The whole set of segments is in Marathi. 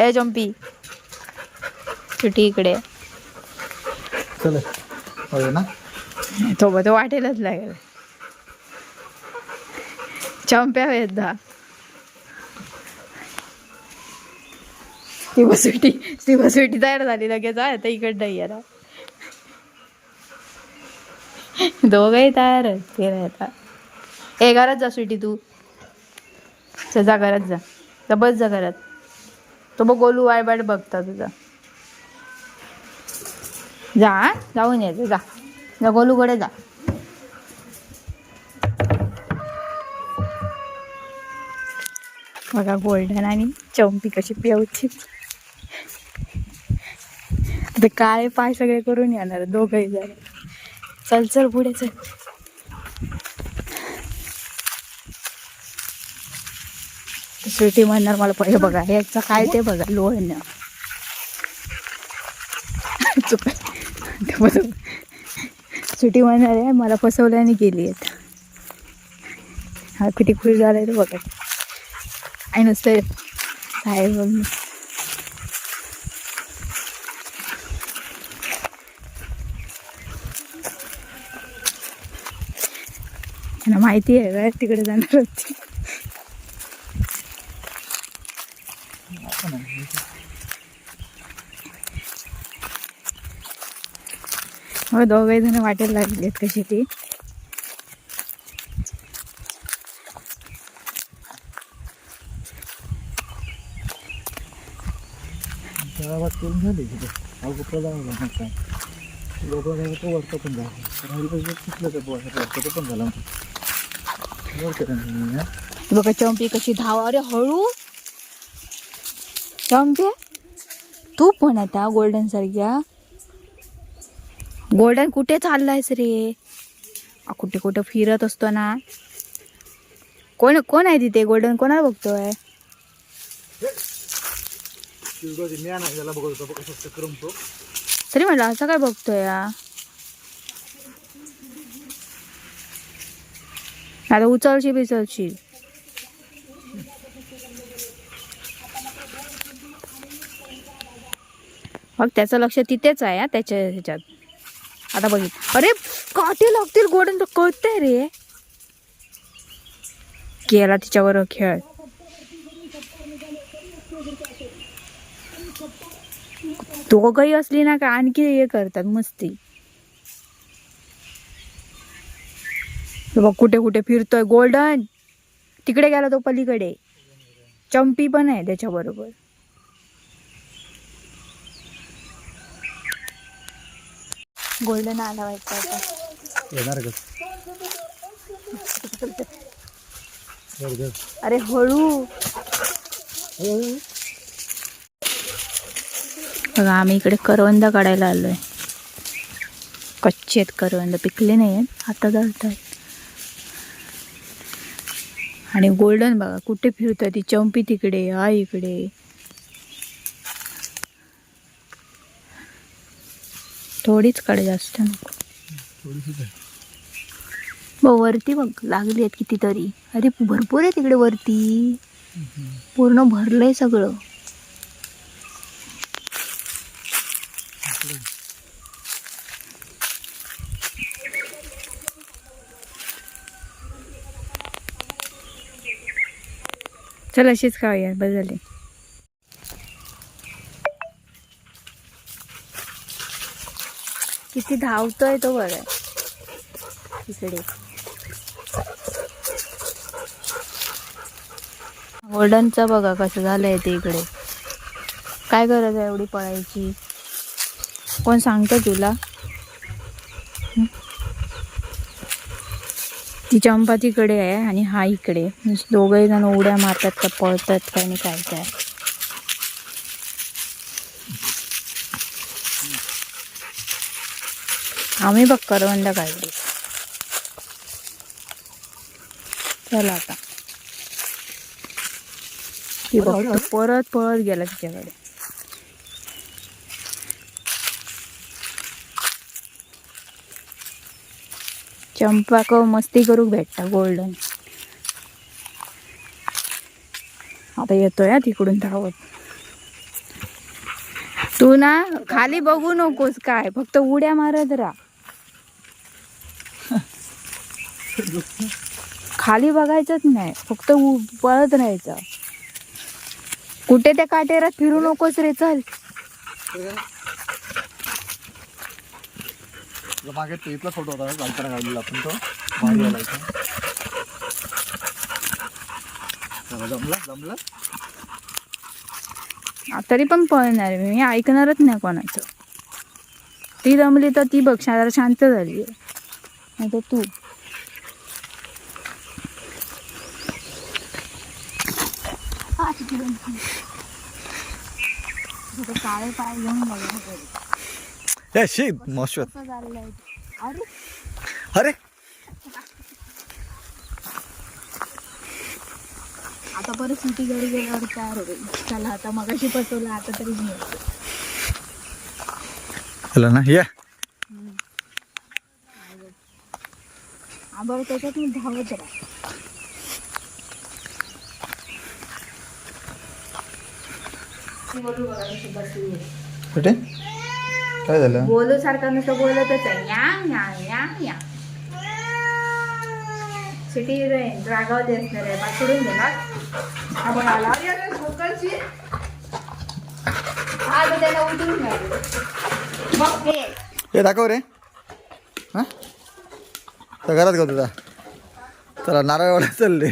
ए जम्पी सुटी इकडे. चल होय ना. तो बघ तो वाटेलच लागेल. चंप्या वेदा ती बसुटी ती बसुटी तयार झाली लगेच आहे आता इकडं यार दोघही तयार आहेत फिरायला ए घरात जा सुटी तू. चल जा घरात जा. तर बस जा घरात. तो बघ गोलू वाय बाट बघता तुझा. जा जाऊन यायचं जा. जा. गोलूकडे जा. बघा गोल्डन आणि चौंपी कशी पिवची ते काळे पाय सगळे करून येणार दोघही जण. चल चल पुढे चल. शेवटी म्हणणार मला पहिले बघा याचं काय ते बघा. लोळणं चुक सुटी म्हणणार आहे मला फसवल्याने गेली आहेत. हा किती खुश झालाय ते बघा. आणि नुसतं काय बघ त्यांना माहिती आहे तिकडे जाणार होती. मग दोघे जण वाटेल लागलेत कशी ती. गावात करून झाली तिथे. अवघड जावं लागणार काय? लोक तो वरतं पण झालं झालं हा. बघा चंपी कशी धावा अरे हळू चंपी तू पण आता गोल्डन सारख्या. गोल्डन कुठे चाललायस रे? कुठे कुठे फिरत असतो ना. कोण कोण आहे तिथे? गोल्डन कोणाला बघतोय? आहे तरी म्हटलं असं काय बघतोय आता उचलशील बिचलशील. मग त्याचं लक्ष तिथेच आहे त्याच्या ह्याच्यात. आता बघित अरे काटे लागतील गोडन तर कळतंय रे. केला तिच्यावर खेळ. दोघही असली ना का आणखी हे करतात मस्ती. बघ कुठे कुठे फिरतोय गोल्डन. तिकडे गेला तो पलीकडे. चंपी पण आहे त्याच्याबरोबर. गोल्डन आला व्हायचा आता. येणार का. अरे हळू. बघा आम्ही इकडे करवंद काढायला आलोय. कच्चे आहेत करवंद पिकले नाही आहेत आता जळत आहेत आणि गोल्डन बघा कुठे फिरतोय ती चंपी तिकडे हा इकडे. थोडीच कडे जास्त नको. बघ वरती बघ लागली आहेत कितीतरी. अरे भरपूर आहे तिकडे वरती. पूर्ण भरलंय सगळं. चल अशीच खाऊया. बस झाले किती धावतोय तो बघा. इकडे. गोल्डनचं बघा कसं झालंय ते इकडे. काय गरज आहे एवढी पळायची? कोण सांगतं तुला? ती चंपा तिकडे आहे आणि हा इकडे. दोघे जण उड्या मारतात का पळतात काय नाही काय काय. आम्ही बघ करवंद काढली. चला आता. ती परत? पळत गेला तिच्याकडे. चंपाक मस्ती करूक भेटता गोल्डन आता येतोय तिकडून धावत. तू ना खाली बघू नकोस काय फक्त उड्या मारत राहा. खाली बघायचंच नाही फक्त पळत राहायचं. कुठे त्या काटेरात फिरू नकोस रे चल. मागे तो इथला फोटो होता घालताना काढलेला आपण तो. मागे आला इथं. जमला जमला? तरी पण पळणार मी मी ऐकणारच नाही कोणाचं. ती जमली तर ती बघ जरा शांत झाली नाही तर तू. काळे पाय घेऊन अरे आता परत सिटी घरी गेल्यावर तयार होईल. चला आता मगाशी पटवलं आता तरी हॅलो ना या. आंबळ त्याच्यात मी धावत राहा कुठे? काय झालं? बोलू सारखा नुसतं बोलतच आहे. या या या या. सिटी रागावली असणार आहे पाकडून गेला आपण आला. अरे, ठोकरची. हा, तर त्याला उतरून घ्यायला. बघ हे. हे दाखव रे. हां? तर घरात घेऊ तुझा चला नारळवाडा चालले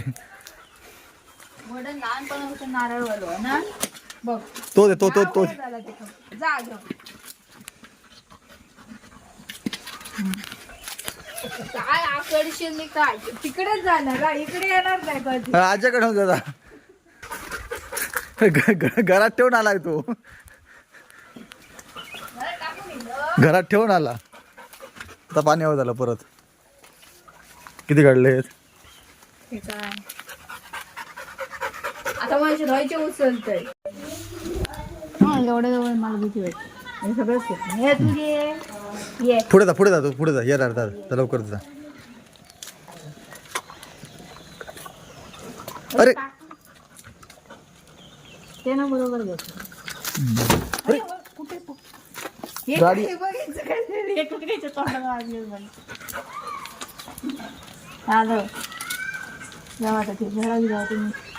लहानपणापासून ना? बघ. तो दे तो जा. काय मी काय? तिकडेच जाणार हा, इकडे येणार नाही कधी. दादा घ- घ- घरात ठेवून आलाय तो. घरात ठेवून आला. आता पाणी हवं झालं परत. किती हे काय? आता माझे धुवायचे उचलतय. हा एवढ्या जवळ मला भीती वाटते. हे सगळंच. हे तुझे? पुढे जा पुढे जा तू पुढे जा. ये दादा दादा लवकर जा. अरे. ते ना बरोबर अरे? हे गाडी-? हे. आलं. ते घरात तुम्ही.